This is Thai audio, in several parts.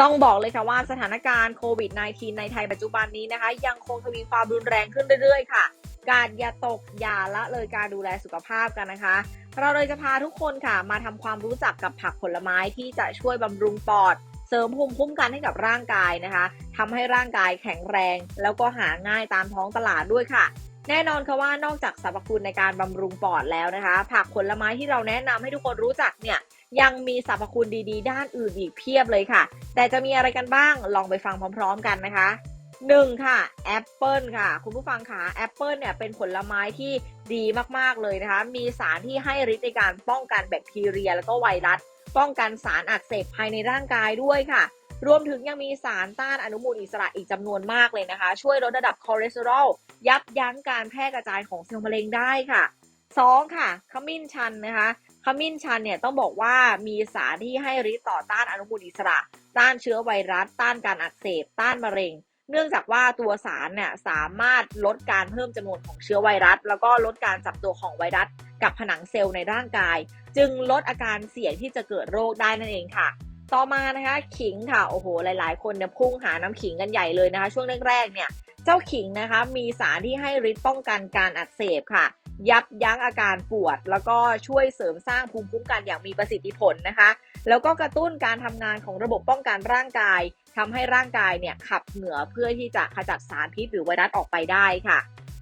ต้องบอกเลยค่ะว่าสถานการณ์โควิด -19 ในไทยปัจจุบันนี้นะคะ ยังคงทวีความรุนแรงขึ้นเรื่อยๆ ค่ะ การอย่าตกอย่าละเลยการดูแลสุขภาพกันนะคะ เราเลยจะพาทุกคนค่ะมาทำความรู้จักกับผักผลไม้ที่จะช่วยบำรุงปอด เสริมภูมิคุ้มกันให้กับร่างกายนะคะทำให้ร่างกายแข็งแรง แล้วก็หาง่ายตามท้องตลาดด้วยค่ะ แน่นอนค่ะว่านอกจากสรรพคุณในการบำรุงปอดแล้วนะคะ ผักผลไม้ที่เราแนะนำให้ทุกคนรู้จักเนี่ยยังมีสรรพคุณดีๆ ด้านอื่นอีกเพียบเลยค่ะ แต่จะมีอะไรกันบ้างลองไปฟังพร้อม ๆ กันนะคะ1ค่ะแอปเปิลค่ะ คุณผู้ฟังคะแอปเปิลเนี่ยเป็นผลไม้ที่ดีมากๆเลยนะคะ มีสารที่ให้ฤทธิ์ในการป้องกันแบคทีเรีย แล้วก็ไวรัส ป้องกันสารอักเสบภายในร่างกายด้วยค่ะ รวมถึงยังมีสารต้านอนุมูลอิสระอีกจำนวนมากเลยนะคะ ช่วยลดระดับคอเลสเตอรอลยับยั้งการแพร่กระจายของเซลล์มะเร็งได้ค่ะ 2. ค่ะขมิ้นชันนะคะขมิ้นชันเนี่ยต้องบอกว่ามีสารที่ให้ฤทธิ์ต่อต้านอนุมูลอิสระ ต้านเชื้อไวรัส ต้านการอักเสบ ต้านมะเร็ง เนื่องจากว่าตัวสารเนี่ยสามารถลดการเพิ่มจำนวนของเชื้อไวรัส แล้วก็ลดการจับตัวของไวรัส กับผนังเซลล์ในร่างกาย จึงลดอาการเสี่ยงที่จะเกิดโรคได้นั่นเองค่ะ ต่อมานะคะขิงค่ะโอ้โหหลาย ๆ คนเนี่ยพุ่งหาน้ำขิงกันใหญ่เลยนะคะ ช่วงแรกๆเนี่ยเจ้าขิงนะคะมีสารที่ให้ฤทธิ์ป้องกันการอักเสบค่ะ ยับยั้งอาการปวด แล้วก็ช่วยเสริมสร้างภูมิคุ้มกันอย่างมีประสิทธิผลนะคะ แล้วก็กระตุ้นการทำงานของระบบป้องกันร่างกายทำให้ร่างกายเนี่ยขับเหงื่อเพื่อที่จะขจัดสารพิษหรือไวรัสออกไปได้ค่ะ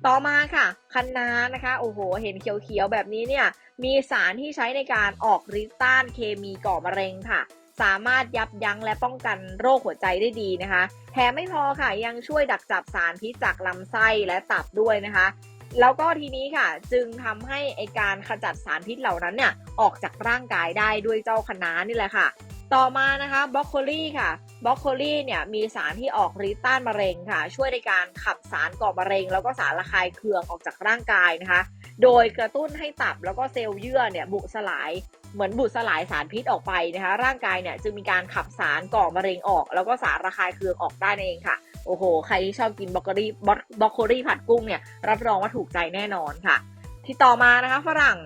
ต่อมาค่ะคะน้านะคะโอ้โห เห็นเขียวๆแบบนี้เนี่ยมีสารที่ใช้ในการออกฤทธิ์ต้านเคมีก่อมะเร็งค่ะ สามารถยับยั้งและป้องกันโรคหัวใจได้ดีนะคะแถมไม่พอค่ะยังช่วยดักจับสารพิษจากลำไส้และตับด้วยนะคะ แล้วก็ทีนี้ค่ะจึงทำให้ไอการขจัดสารพิษเหล่านั้นเนี่ยออกจากร่างกายได้ด้วยเจ้าคะน้านี่แหละค่ะ ต่อมานะคะบรอกโคลีค่ะบรอกโคลีเนี่ยมีสารที่ออกฤทธิ์ต้านมะเร็งค่ะ ช่วยในการขับสารก่อมะเร็ง แล้วก็สารระคายเคืองออกจากร่างกายนะคะ โดยกระตุ้นให้ตับแล้วก็เซลล์เยื่อเนี่ยบุสลายเหมือนบุสลายสารพิษออกไปนะคะ ร่างกายเนี่ยจึงมีการขับสารก่อมะเร็งออก แล้วก็สารระคายเคืองออกได้เองค่ะโอ้โห ใครที่ชอบกินบรอกโคลีบรอกโคลีผัดกุ้งเนี่ยรับรองว่าถูกใจแน่นอนค่ะ ที่ต่อมานะคะฝรั่ง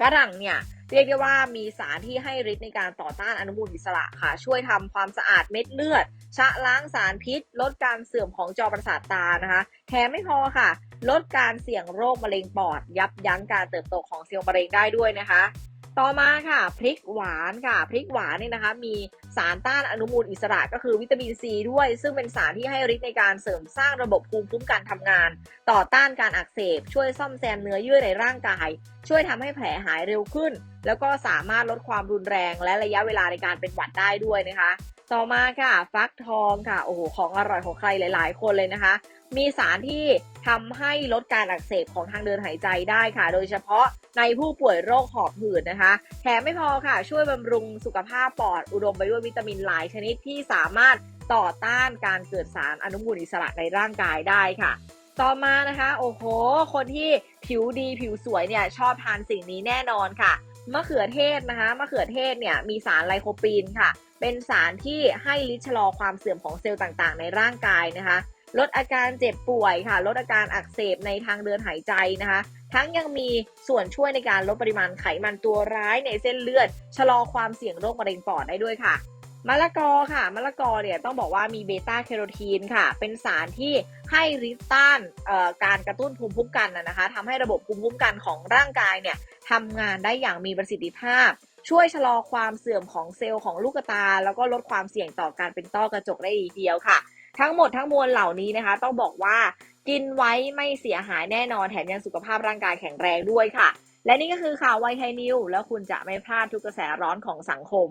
ฝรั่งเนี่ย เรียกได้ว่ามีสารที่ให้ฤทธิ์ในการต่อต้านอนุมูลอิสระค่ะ ช่วยทำความสะอาดเม็ดเลือด ชะล้างสารพิษ ลดการเสื่อมของจอประสาทตานะคะแถมไม่พอค่ะ ลดการเสี่ยงโรคมะเร็งปอด ยับยั้งการเติบโตของเซลล์มะเร็งได้ด้วยนะคะ ต่อมาค่ะพริกหวานค่ะพริกหวานนี่นะคะ มีสารต้านอนุมูลอิสระก็คือวิตามินซีด้วย ซึ่งเป็นสารที่ให้ฤทธิ์ในการเสริมสร้างระบบภูมิคุ้มกันทำงาน ต่อต้านการอักเสบ ช่วยซ่อมแซมเนื้อเยื่อในร่างกาย ช่วยทำให้แผลหายเร็วขึ้น แล้วก็สามารถลดความรุนแรงและระยะเวลาในการเป็นหวัดได้ด้วยนะคะ ต่อมาค่ะ ฟักทองค่ะ โอ้โห ของอร่อยของใครหลาย ๆ คนเลยนะคะ มีสารที่ทำให้ลดการอักเสบของทางเดินหายใจได้ค่ะ โดยเฉพาะในผู้ป่วยโรคหอบหืดนะคะ แถมไม่พอค่ะ ช่วยบำรุงสุขภาพปอด อุดมไปด้วยวิตามินหลายชนิดที่สามารถต่อต้านการเกิดสารอนุมูลอิสระในร่างกายได้ค่ะ ต่อมานะคะ โอ้โห คนที่ผิวดีผิวสวยเนี่ยชอบทานสิ่งนี้แน่นอนค่ะ มะเขือเทศนะคะมะเขือเทศเนี่ยมีสารไลโคปีนค่ะ เป็นสารที่ให้ลิชะลอความเสื่อมของเซลล์ต่างๆ ในร่างกายนะคะ ลดอาการเจ็บป่วยค่ะ ลดอาการอักเสบในทางเดินหายใจนะคะ ทั้งยังมีส่วนช่วยในการลดปริมาณไขมันตัวร้ายในเส้นเลือดชะลอความเสี่ยงโรคมะเร็งปอดได้ด้วยค่ะ มะละกอค่ะมะละกอเนี่ยต้องบอกว่ามีเบต้าแคโรทีนค่ะ เป็นสารที่ให้ฤทธิ์ต้านการกระตุ้นภูมิคุ้มกันนะคะทำให้ระบบภูมิคุ้มกันของร่างกายเนี่ยทำงานได้อย่างมีประสิทธิภาพ ช่วยชะลอความเสื่อมของเซลล์ของลูกตา แล้วก็ลดความเสี่ยงต่อการเป็นต้อกระจกได้ดีเดียวค่ะ ทั้งหมดทั้งมวลเหล่านี้นะคะ ต้องบอกว่ากินไว้ไม่เสียหายแน่นอนแถมยังสุขภาพร่างกายแข็งแรงด้วยค่ะ และนี่ก็คือข่าวไวไทยนิวแล้วคุณจะไม่พลาดทุกกระแสร้อนของสังคม